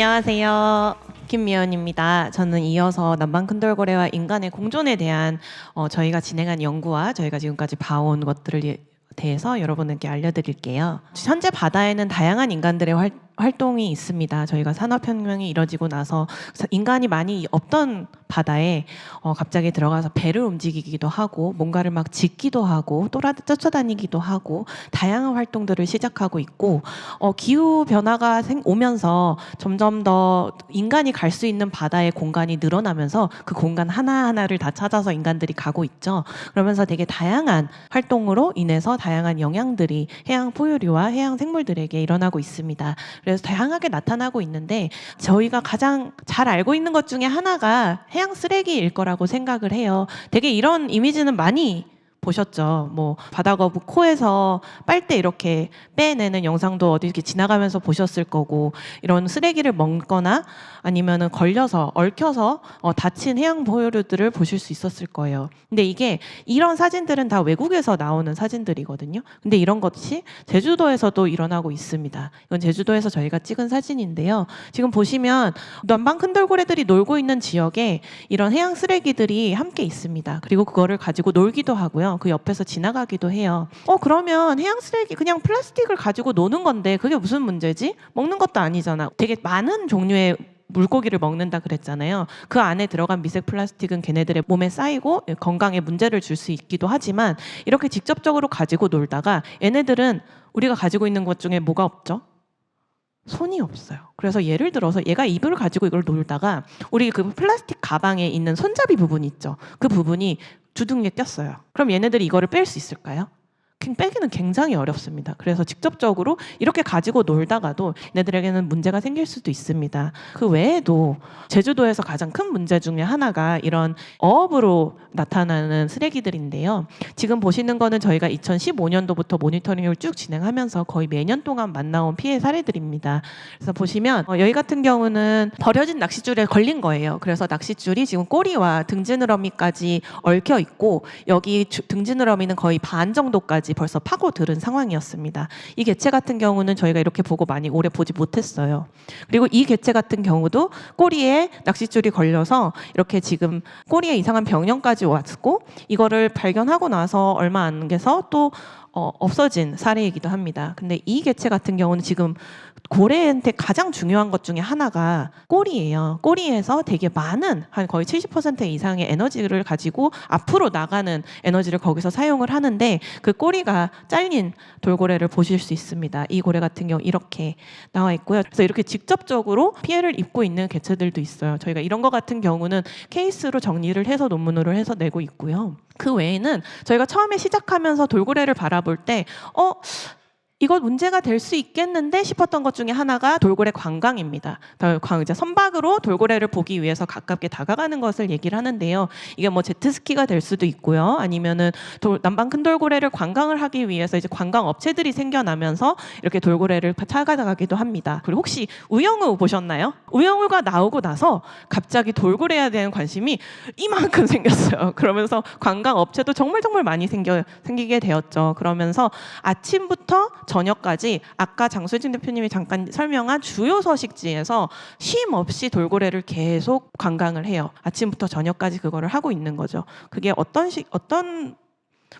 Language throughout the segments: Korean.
안녕하세요. 김미연입니다. 저는 이어서 남방 큰돌고래와 인간의 공존에 대한 어, 저희가 진행한 연구와 저희가 지금까지 봐온 것들을 예- 대해서 여러분께 알려드릴게요. 현재 바다에는 다양한 인간들의 활, 활동이 있습니다. 저희가 산업혁명이 이뤄지고 나서 사- 인간이 많이 없던 바다에 어, 갑자기 들어가서 배를 움직이기도 하고 뭔가를 막 짓기도 하고 또라 쫓아다니기도 하고 다양한 활동들을 시작하고 있고 어, 기후 변화가 생, 오면서 점점 더 인간이 갈 수 있는 바다의 공간이 늘어나면서 그 공간 하나 하나를 다 찾아서 인간들이 가고 있죠. 그러면서 되게 다양한 활동으로 인해서 다양한 영향들이 해양 포유류와 해양 생물들에게 일어나고 있습니다. 그래서 다양하게 나타나고 있는데 저희가 가장 잘 알고 있는 것 중에 하나가 해양 쓰레기일 거라고 생각을 해요. 되게 이런 이미지는 많이 보셨죠. 뭐 바다거북 코에서 빨대 이렇게 빼내는 영상도 어디 이렇게 지나가면서 보셨을 거고 이런 쓰레기를 먹거나 아니면은 걸려서 얽혀서 어, 다친 해양 포유류들을 보실 수 있었을 거예요. 근데 이게 이런 사진들은 다 외국에서 나오는 사진들이거든요. 근데 이런 것이 제주도에서도 일어나고 있습니다. 이건 제주도에서 저희가 찍은 사진인데요. 지금 보시면 남방 큰돌고래들이 놀고 있는 지역에 이런 해양 쓰레기들이 함께 있습니다. 그리고 그거를 가지고 놀기도 하고요. 그 옆에서 지나가기도 해요. 어 그러면 해양 쓰레기 그냥 플라스틱을 가지고 노는 건데 그게 무슨 문제지? 먹는 것도 아니잖아. 되게 많은 종류의 물고기를 먹는다 그랬잖아요. 그 안에 들어간 미세 플라스틱은 걔네들의 몸에 쌓이고 건강에 문제를 줄 수 있기도 하지만 이렇게 직접적으로 가지고 놀다가 얘네들은 우리가 가지고 있는 것 중에 뭐가 없죠? 손이 없어요. 그래서 예를 들어서 얘가 입을 가지고 이걸 놀다가 우리 그 플라스틱 가방에 있는 손잡이 부분 있죠. 그 부분이 주둥이에 꼈어요. 그럼 얘네들이 이거를 뺄 수 있을까요? 그 빼기는 굉장히 어렵습니다. 그래서 직접적으로 이렇게 가지고 놀다가도 얘네들에게는 문제가 생길 수도 있습니다. 그 외에도 제주도에서 가장 큰 문제 중에 하나가 이런 어업으로 나타나는 쓰레기들인데요. 지금 보시는 거는 저희가 2015년도부터 모니터링을 쭉 진행하면서 거의 매년 동안 만나온 피해 사례들입니다. 그래서 보시면 어, 여기 같은 경우는 버려진 낚싯줄에 걸린 거예요. 그래서 낚싯줄이 지금 꼬리와 등지느러미까지 얽혀 있고 여기 주- 등지느러미는 거의 반 정도까지 벌써 파고들은 상황이었습니다. 이 개체 같은 경우는 저희가 이렇게 보고 많이 오래 보지 못했어요. 그리고 이 개체 같은 경우도 꼬리에 낚싯줄이 걸려서 이렇게 지금 꼬리에 이상한 병령까지 왔고 이거를 발견하고 나서 얼마 안 돼서 또 어, 없어진 사례이기도 합니다. 근데 이 개체 같은 경우는 지금 고래한테 가장 중요한 것 중에 하나가 꼬리예요. 꼬리에서 되게 많은 한 거의 70% 이상의 에너지를 가지고 앞으로 나가는 에너지를 거기서 사용을 하는데 그 꼬리가 잘린 돌고래를 보실 수 있습니다. 이 고래 같은 경우 이렇게 나와 있고요. 그래서 이렇게 직접적으로 피해를 입고 있는 개체들도 있어요. 저희가 이런 것 같은 경우는 케이스로 정리를 해서 논문으로 해서 내고 있고요. 그 외에는 저희가 처음에 시작하면서 돌고래를 바라볼 때 어, 이거 문제가 될 수 있겠는데 싶었던 것 중에 하나가 돌고래 관광입니다. 더 광- 이제 선박으로 돌고래를 보기 위해서 가깝게 다가가는 것을 얘기를 하는데요. 이게 뭐 제트스키가 될 수도 있고요. 아니면은 돌- 남방 큰 돌고래를 관광을 하기 위해서 이제 관광 업체들이 생겨나면서 이렇게 돌고래를 찾아가기도 합니다. 그리고 혹시 우영우 보셨나요? 우영우가 나오고 나서 갑자기 돌고래에 대한 관심이 이만큼 생겼어요. 그러면서 관광 업체도 정말 정말 많이 생겨 생기게 되었죠. 그러면서 아침부터 저녁까지 아까 장수진 대표님이 잠깐 설명한 주요 서식지에서 쉼 없이 돌고래를 계속 관광을 해요. 아침부터 저녁까지 그거를 하고 있는 거죠. 그게 어떤 식 어떤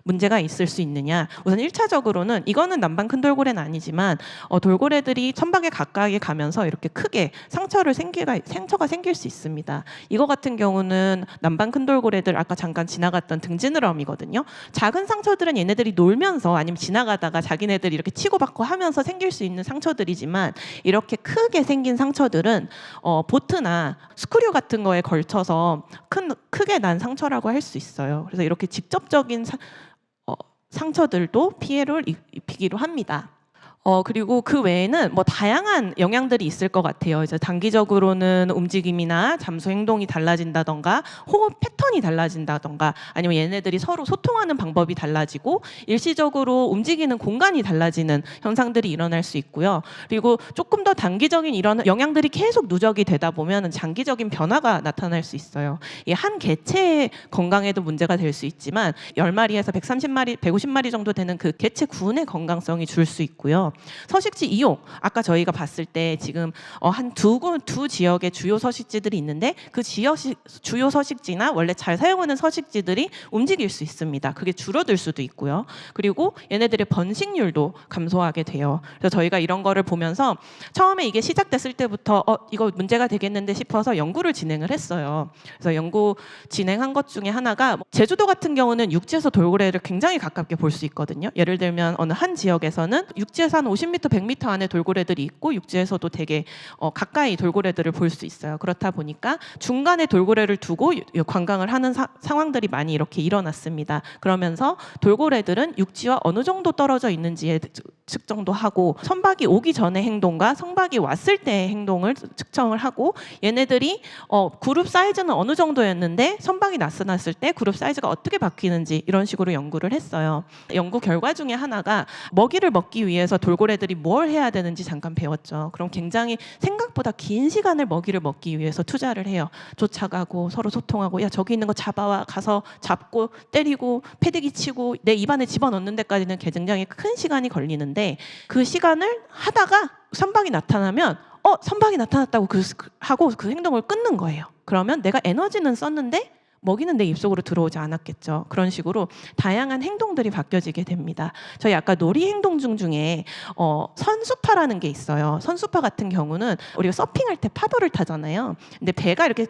문제가 있을 수 있느냐? 우선 1차적으로는 이거는 남방 큰 돌고래는 아니지만 어, 돌고래들이 천박에 가까이 가면서 이렇게 크게 상처를 생기가 상처가 생길 수 있습니다. 이거 같은 경우는 남방 큰 돌고래들 아까 잠깐 지나갔던 등지느러미거든요. 작은 상처들은 얘네들이 놀면서 아니면 지나가다가 자기네들이 이렇게 치고받고 하면서 생길 수 있는 상처들이지만 이렇게 크게 생긴 상처들은 어, 보트나 스크류 같은 거에 걸쳐서 큰 크게 난 상처라고 할 수 있어요. 그래서 이렇게 직접적인 사- 어, 상처들도 피해를 입- 입히기도 합니다. 어 그리고 그 외에는 뭐 다양한 영향들이 있을 것 같아요. 이제 단기적으로는 움직임이나 잠수 행동이 달라진다던가 호흡 패턴이 달라진다던가 아니면 얘네들이 서로 소통하는 방법이 달라지고 일시적으로 움직이는 공간이 달라지는 현상들이 일어날 수 있고요. 그리고 조금 더 단기적인 이런 영향들이 계속 누적이 되다 보면 장기적인 변화가 나타날 수 있어요. 이 한 개체의 건강에도 문제가 될 수 있지만 10마리에서 130마리, 150마리 정도 되는 그 개체 군의 건강성이 줄 수 있고요. 서식지 이용 아까 저희가 봤을 때 지금 어, 한두두 지역의 주요 서식지들이 있는데 그 지역 시, 주요 서식지나 원래 잘 사용하는 서식지들이 움직일 수 있습니다. 그게 줄어들 수도 있고요. 그리고 얘네들의 번식률도 감소하게 돼요. 그래서 저희가 이런 거를 보면서 처음에 이게 시작됐을 때부터 어 이거 문제가 되겠는데 싶어서 연구를 진행을 했어요. 그래서 연구 진행한 것 중에 하나가 뭐 제주도 같은 경우는 육지에서 돌고래를 굉장히 가깝게 볼 수 있거든요. 예를 들면 어느 한 지역에서는 육지에서 한 50m, 100m 안에 돌고래들이 있고 육지에서도 되게 어, 가까이 돌고래들을 볼 수 있어요. 그렇다 보니까 중간에 돌고래를 두고 유- 관광을 하는 사- 상황들이 많이 이렇게 일어났습니다. 그러면서 돌고래들은 육지와 어느 정도 떨어져 있는지에 측정도 하고 선박이 오기 전의 행동과 선박이 왔을 때의 행동을 측정을 하고 얘네들이 어, 그룹 사이즈는 어느 정도였는데 선박이 나타났을 때 그룹 사이즈가 어떻게 바뀌는지 이런 식으로 연구를 했어요. 연구 결과 중에 하나가 먹이를 먹기 위해서 돌 고래들이 뭘 해야 되는지 잠깐 배웠죠. 그럼 굉장히 생각보다 긴 시간을 먹이를 먹기 위해서 투자를 해요. 쫓아가고 서로 소통하고 야 저기 있는 거 잡아와 가서 잡고 때리고 패대기 치고 내 입안에 집어넣는 데까지는 굉장히 큰 시간이 걸리는데 그 시간을 하다가 선박이 나타나면 어 선박이 나타났다고 그, 그- 하고 그 행동을 끊는 거예요. 그러면 내가 에너지는 썼는데 먹이는 내 입속으로 들어오지 않았겠죠. 그런 식으로 다양한 행동들이 바뀌어지게 됩니다. 저희 아까 놀이 행동 중 중에 어, 선수파라는 게 있어요. 선수파 같은 경우는 우리가 서핑할 때 파도를 타잖아요. 근데 배가 이렇게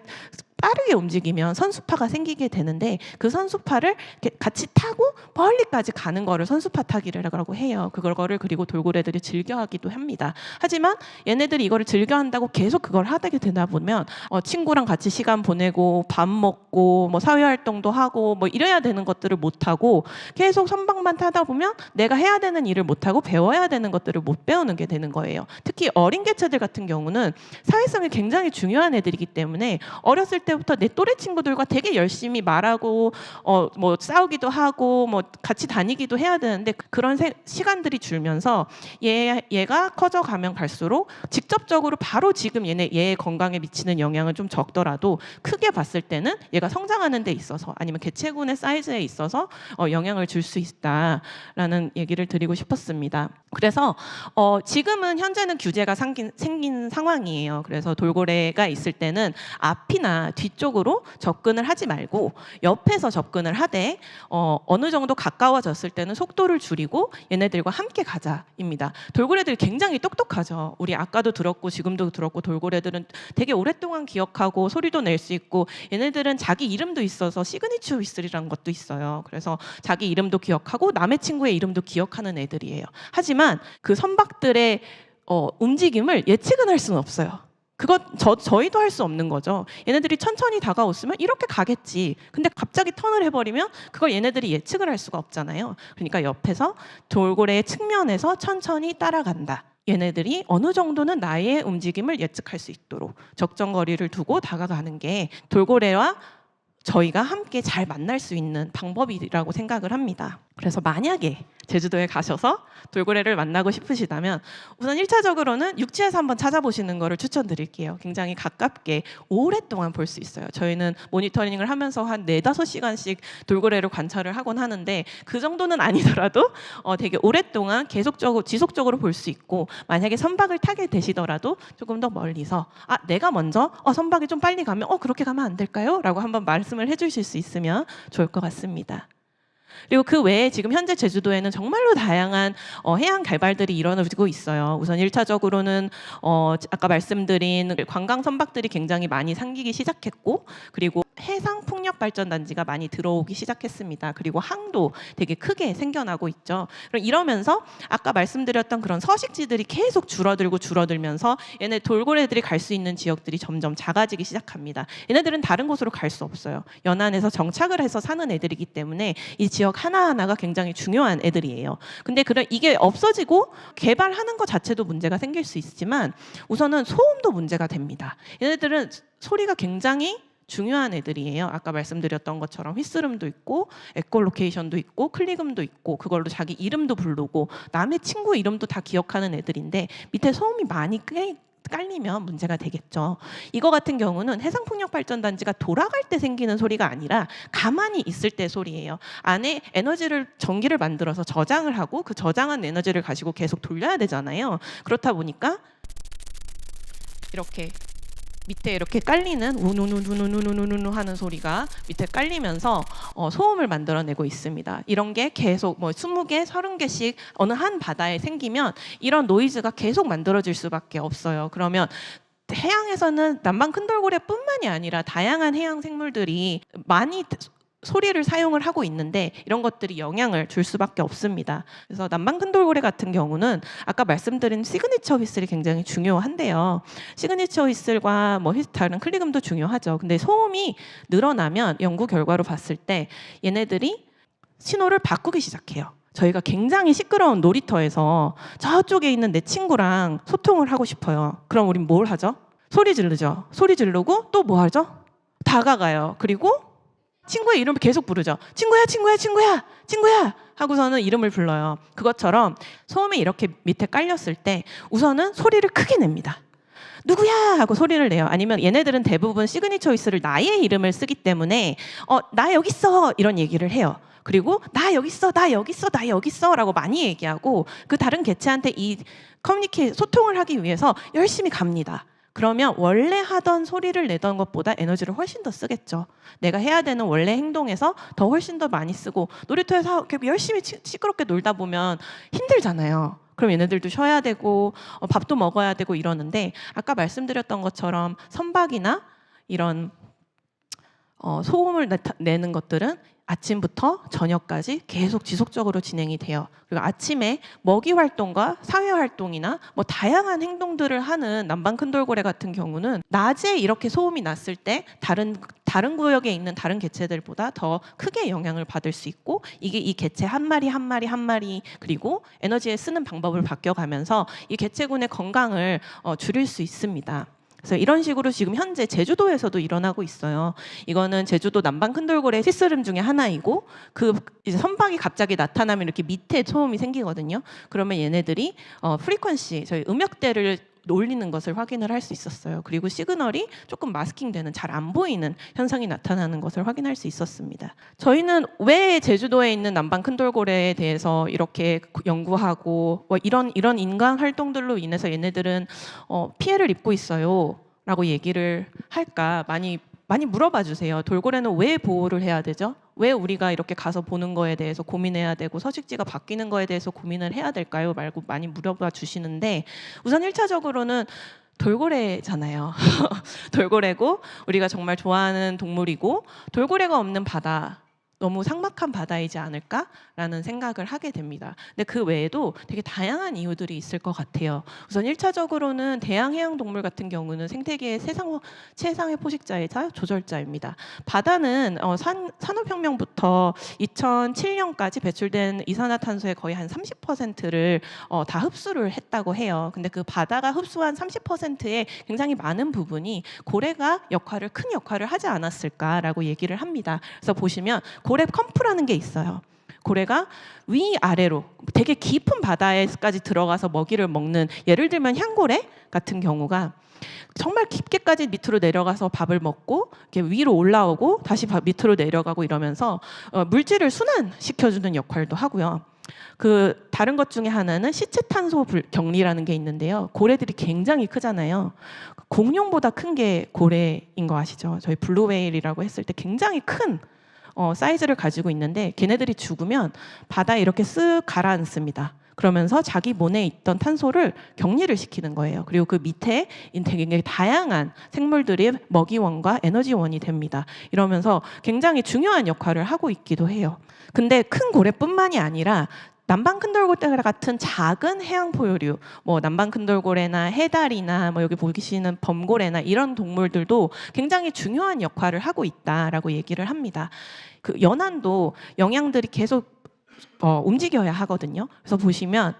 빠르게 움직이면 선수파가 생기게 되는데 그 선수파를 같이 타고 멀리까지 가는 거를 선수파 타기라고 해요. 그거를 그리고 돌고래들이 즐겨하기도 합니다. 하지만 얘네들이 이거를 즐겨한다고 계속 그걸 하게 되다 보면 어, 친구랑 같이 시간 보내고 밥 먹고 뭐 사회 활동도 하고 뭐 이래야 되는 것들을 못 하고 계속 선박만 타다 보면 내가 해야 되는 일을 못 하고 배워야 되는 것들을 못 배우는 게 되는 거예요. 특히 어린 개체들 같은 경우는 사회성이 굉장히 중요한 애들이기 때문에 어렸을 때 부터 내 또래 친구들과 되게 열심히 말하고 어 뭐 싸우기도 하고 뭐 같이 다니기도 해야 되는데 그런 세- 시간들이 줄면서 얘 얘가 커져 가면 갈수록 직접적으로 바로 지금 얘네 얘의 건강에 미치는 영향은 좀 적더라도 크게 봤을 때는 얘가 성장하는 데 있어서 아니면 개체군의 사이즈에 있어서 어, 영향을 줄 수 있다라는 얘기를 드리고 싶었습니다. 그래서 어, 지금은 현재는 규제가 생긴, 생긴 상황이에요. 그래서 돌고래가 있을 때는 앞이나 뒤쪽으로 접근을 하지 말고 옆에서 접근을 하되 어, 어느 정도 가까워졌을 때는 속도를 줄이고 얘네들과 함께 가자입니다. 돌고래들이 굉장히 똑똑하죠. 우리 아까도 들었고 지금도 들었고 돌고래들은 되게 오랫동안 기억하고 소리도 낼 수 있고 얘네들은 자기 이름도 있어서 시그니처 휘슬이라는 것도 있어요. 그래서 자기 이름도 기억하고 남의 친구의 이름도 기억하는 애들이에요. 하지만 그 선박들의 어, 움직임을 예측은 할 수는 없어요. 그것 저 저희도 할 수 없는 거죠. 얘네들이 천천히 다가왔으면 이렇게 가겠지. 근데 갑자기 턴을 해버리면 그걸 얘네들이 예측을 할 수가 없잖아요. 그러니까 옆에서 돌고래의 측면에서 천천히 따라간다. 얘네들이 어느 정도는 나의 움직임을 예측할 수 있도록 적정 거리를 두고 다가가는 게 돌고래와 저희가 함께 잘 만날 수 있는 방법이라고 생각을 합니다. 그래서 만약에 제주도에 가셔서 돌고래를 만나고 싶으시다면 우선 1차적으로는 육지에서 한번 찾아보시는 거를 추천드릴게요. 굉장히 가깝게 오랫동안 볼 수 있어요. 저희는 모니터링을 하면서 한 4, 5시간씩 돌고래를 관찰을 하곤 하는데 그 정도는 아니더라도 어, 되게 오랫동안 계속적으로 지속적으로 볼 수 있고 만약에 선박을 타게 되시더라도 조금 더 멀리서 아 내가 먼저 어, 선박이 좀 빨리 가면 어 그렇게 가면 안 될까요? 라고 한번 말씀을 해주실 수 있으면 좋을 것 같습니다. 그리고 그 외에 지금 현재 제주도에는 정말로 다양한 어, 해양 개발들이 일어나고 있어요. 우선 1차적으로는 어, 아까 말씀드린 관광 선박들이 굉장히 많이 생기기 시작했고 그리고 해상 풍력 발전 단지가 많이 들어오기 시작했습니다. 그리고 항도 되게 크게 생겨나고 있죠. 그럼 이러면서 아까 말씀드렸던 그런 서식지들이 계속 줄어들고 줄어들면서 얘네 돌고래들이 갈 수 있는 지역들이 점점 작아지기 시작합니다. 얘네들은 다른 곳으로 갈 수 없어요. 연안에서 정착을 해서 사는 애들이기 때문에 이 지역 하나하나가 굉장히 중요한 애들이에요. 근데 그런 이게 없어지고 개발하는 것 자체도 문제가 생길 수 있지만 우선은 소음도 문제가 됩니다. 얘네들은 소리가 굉장히 중요한 애들이에요. 아까 말씀드렸던 것처럼 휘스름도 있고 에콜로케이션도 있고 클릭음도 있고 그걸로 자기 이름도 부르고 남의 친구 이름도 다 기억하는 애들인데 밑에 소음이 많이 꽤 깔리면 문제가 되겠죠. 이거 같은 경우는 해상풍력발전단지가 돌아갈 때 생기는 소리가 아니라 가만히 있을 때 소리예요. 안에 에너지를 전기를 만들어서 저장을 하고 그 저장한 에너지를 가지고 계속 돌려야 되잖아요. 그렇다 보니까 이렇게 밑에 이렇게 깔리는 우누누누누누누누 하는 소리가 밑에 깔리면서 어, 소음을 만들어내고 있습니다. 이런 게 계속 뭐 20개, 30개씩 어느 한 바다에 생기면 이런 노이즈가 계속 만들어질 수밖에 없어요. 그러면 해양에서는 남방 큰돌고래뿐만이 아니라 다양한 해양 생물들이 많이 소리를 사용을 하고 있는데 이런 것들이 영향을 줄 수밖에 없습니다. 그래서 남방 큰돌고래 같은 경우는 아까 말씀드린 시그니처 휘슬이 굉장히 중요한데요. 시그니처 휘슬과 뭐 휘- 다른 클리금도 중요하죠. 근데 소음이 늘어나면 연구 결과로 봤을 때 얘네들이 신호를 바꾸기 시작해요. 저희가 굉장히 시끄러운 놀이터에서 저쪽에 있는 내 친구랑 소통을 하고 싶어요. 그럼 우린 뭘 하죠? 소리 지르죠. 소리 지르고 또 뭐 하죠? 다가가요. 그리고 친구의 이름을 계속 부르죠. 친구야, 친구야, 친구야, 친구야 하고서는 이름을 불러요. 그것처럼 소음이 이렇게 밑에 깔렸을 때 우선은 소리를 크게 냅니다. 누구야 하고 소리를 내요. 아니면 얘네들은 대부분 시그니처 이스를 나의 이름을 쓰기 때문에 어, 나 여기 있어 이런 얘기를 해요. 그리고 나 여기 있어, 나 여기 있어, 나 여기 있어라고 많이 얘기하고 그 다른 개체한테 이 커뮤니케 소통을 하기 위해서 열심히 갑니다. 그러면 원래 하던 소리를 내던 것보다 에너지를 훨씬 더 쓰겠죠. 내가 해야 되는 원래 행동에서 더 훨씬 더 많이 쓰고 놀이터에서 이렇게 열심히 치- 시끄럽게 놀다 보면 힘들잖아요. 그럼 얘네들도 쉬어야 되고 어, 밥도 먹어야 되고 이러는데 아까 말씀드렸던 것처럼 선박이나 이런 어, 소음을 내는 것들은 아침부터 저녁까지 계속 지속적으로 진행이 돼요. 그리고 아침에 먹이 활동과 사회 활동이나 뭐 다양한 행동들을 하는 남방 큰돌고래 같은 경우는 낮에 이렇게 소음이 났을 때 다른 다른 구역에 있는 다른 개체들보다 더 크게 영향을 받을 수 있고 이게 이 개체 한 마리 한 마리 한 마리 그리고 에너지에 쓰는 방법을 바뀌어 가면서 이 개체군의 건강을 어, 줄일 수 있습니다. 그래서 이런 식으로 지금 현재 제주도에서도 일어나고 있어요. 이거는 제주도 남방 큰돌고래 시스름 중에 하나이고 그 이제 선박이 갑자기 나타나면 이렇게 밑에 소음이 생기거든요. 그러면 얘네들이 어 프리퀀시 저희 음역대를 올리는 것을 확인을 할 수 있었어요. 그리고 시그널이 조금 마스킹되는 잘 안 보이는 현상이 나타나는 것을 확인할 수 있었습니다. 저희는 왜 제주도에 있는 남방 큰돌고래에 대해서 이렇게 연구하고 뭐 이런 이런 인간 활동들로 인해서 얘네들은 어, 피해를 입고 있어요 라고 얘기를 할까 많이 많이 물어봐 주세요. 돌고래는 왜 보호를 해야 되죠? 왜 우리가 이렇게 가서 보는 거에 대해서 고민해야 되고 서식지가 바뀌는 거에 대해서 고민을 해야 될까요? 말고 많이 물어봐 주시는데 우선 1차적으로는 돌고래잖아요. 돌고래고 우리가 정말 좋아하는 동물이고 돌고래가 없는 바다 너무 삭막한 바다이지 않을까라는 생각을 하게 됩니다. 근데 그 외에도 되게 다양한 이유들이 있을 것 같아요. 우선 1차적으로는 대양 해양 동물 같은 경우는 생태계의 세상, 최상의 포식자이자 조절자입니다. 바다는 어, 산, 산업혁명부터 2007년까지 배출된 이산화탄소의 거의 한 30%를 어, 다 흡수를 했다고 해요. 근데 그 바다가 흡수한 30%의 굉장히 많은 부분이 고래가 역할을 큰 역할을 하지 않았을까라고 얘기를 합니다. 그래서 보시면 고래 컴프라는 게 있어요. 고래가 위 아래로 되게 깊은 바다에까지 들어가서 먹이를 먹는 예를 들면 향고래 같은 경우가 정말 깊게까지 밑으로 내려가서 밥을 먹고 이렇게 위로 올라오고 다시 바- 밑으로 내려가고 이러면서 어, 물질을 순환시켜주는 역할도 하고요. 그 다른 것 중에 하나는 시체 탄소 불- 격리라는 게 있는데요. 고래들이 굉장히 크잖아요. 공룡보다 큰 게 고래인 거 아시죠? 저희 블루웨일이라고 했을 때 굉장히 큰 어, 사이즈를 가지고 있는데 걔네들이 죽으면 바다에 이렇게 쓱 가라앉습니다. 그러면서 자기 몸에 있던 탄소를 격리를 시키는 거예요. 그리고 그 밑에 되게 다양한 생물들이 먹이원과 에너지원이 됩니다. 이러면서 굉장히 중요한 역할을 하고 있기도 해요. 근데 큰 고래뿐만이 아니라 남방 큰돌고래 같은 작은 해양 포유류, 뭐 남방 큰돌고래나 해달이나 뭐 여기 보시는 범고래나 이런 동물들도 굉장히 중요한 역할을 하고 있다라고 얘기를 합니다. 그 연안도 영양들이 계속 어, 움직여야 하거든요. 그래서 보시면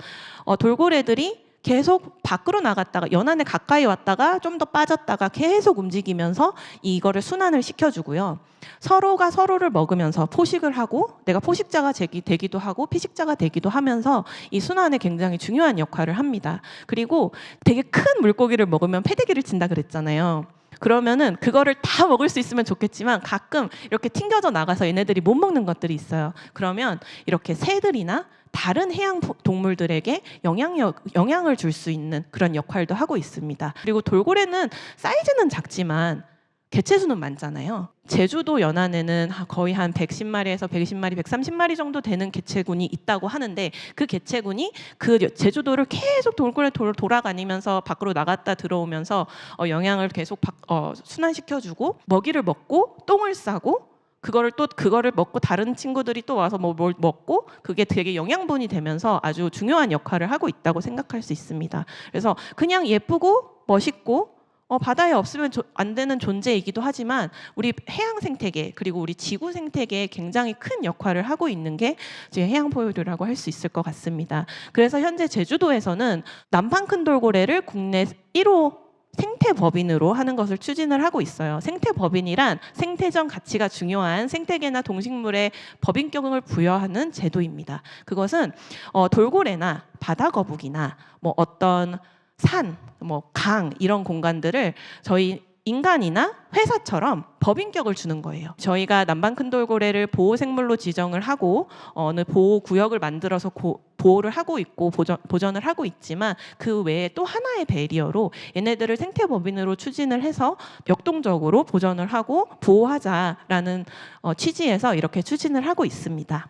어, 돌고래들이 계속 밖으로 나갔다가 연안에 가까이 왔다가 좀 더 빠졌다가 계속 움직이면서 이거를 순환을 시켜주고요. 서로가 서로를 먹으면서 포식을 하고 내가 포식자가 되기- 되기도 하고 피식자가 되기도 하면서 이 순환에 굉장히 중요한 역할을 합니다. 그리고 되게 큰 물고기를 먹으면 패대기를 친다 그랬잖아요. 그러면은 그거를 다 먹을 수 있으면 좋겠지만 가끔 이렇게 튕겨져 나가서 얘네들이 못 먹는 것들이 있어요. 그러면 이렇게 새들이나 다른 해양 보- 동물들에게 영향력, 영향을 줄 수 있는 그런 역할도 하고 있습니다. 그리고 돌고래는 사이즈는 작지만 개체수는 많잖아요. 제주도 연안에는 하- 거의 한 110마리에서 120마리, 130마리 정도 되는 개체군이 있다고 하는데 그 개체군이 그 여- 제주도를 계속 돌고래 돌, 돌아다니면서 밖으로 나갔다 들어오면서 어, 영양을 계속 박- 어, 순환시켜주고 먹이를 먹고 똥을 싸고 그거를 또 그거를 먹고 다른 친구들이 또 와서 뭐 뭘 먹고 그게 되게 영양분이 되면서 아주 중요한 역할을 하고 있다고 생각할 수 있습니다. 그래서 그냥 예쁘고 멋있고 어, 바다에 없으면 조- 안 되는 존재이기도 하지만 우리 해양 생태계 그리고 우리 지구 생태계에 굉장히 큰 역할을 하고 있는 게 이제 해양 포유류라고 할 수 있을 것 같습니다. 그래서 현재 제주도에서는 남방 큰 돌고래를 국내 1호 생태 법인으로 하는 것을 추진을 하고 있어요. 생태 법인이란 생태적 가치가 중요한 생태계나 동식물에 법인격을 부여하는 제도입니다. 그것은 어, 돌고래나 바다 거북이나 뭐 어떤 산, 뭐 강 이런 공간들을 저희 인간이나 회사처럼 법인격을 주는 거예요. 저희가 남방 큰 돌고래를 보호 생물로 지정을 하고 어느 보호 구역을 만들어서 고- 보호를 하고 있고 보전, 보전을 하고 있지만 그 외에 또 하나의 배리어로 얘네들을 생태 법인으로 추진을 해서 역동적으로 보전을 하고 보호하자라는 어, 취지에서 이렇게 추진을 하고 있습니다.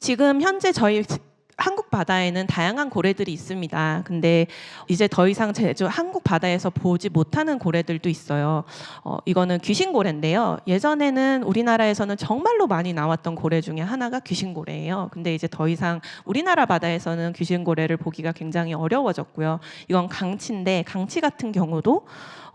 지금 현재 저희 한국 바다에는 다양한 고래들이 있습니다. 근데 이제 더 이상 제주 한국 바다에서 보지 못하는 고래들도 있어요. 어, 이거는 귀신고래인데요. 예전에는 우리나라에서는 정말로 많이 나왔던 고래 중에 하나가 귀신고래예요. 근데 이제 더 이상 우리나라 바다에서는 귀신고래를 보기가 굉장히 어려워졌고요. 이건 강치인데 강치 같은 경우도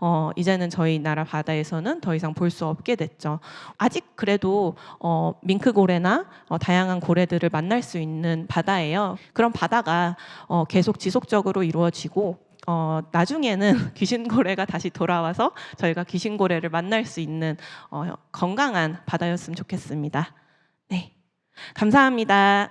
어, 이제는 저희 나라 바다에서는 더 이상 볼 수 없게 됐죠. 아직 그래도 어, 밍크고래나 어, 다양한 고래들을 만날 수 있는 바다예요. 그런 바다가 어, 계속 지속적으로 이루어지고 어, 나중에는 귀신고래가 다시 돌아와서 저희가 귀신고래를 만날 수 있는 어, 건강한 바다였으면 좋겠습니다. 네, 감사합니다.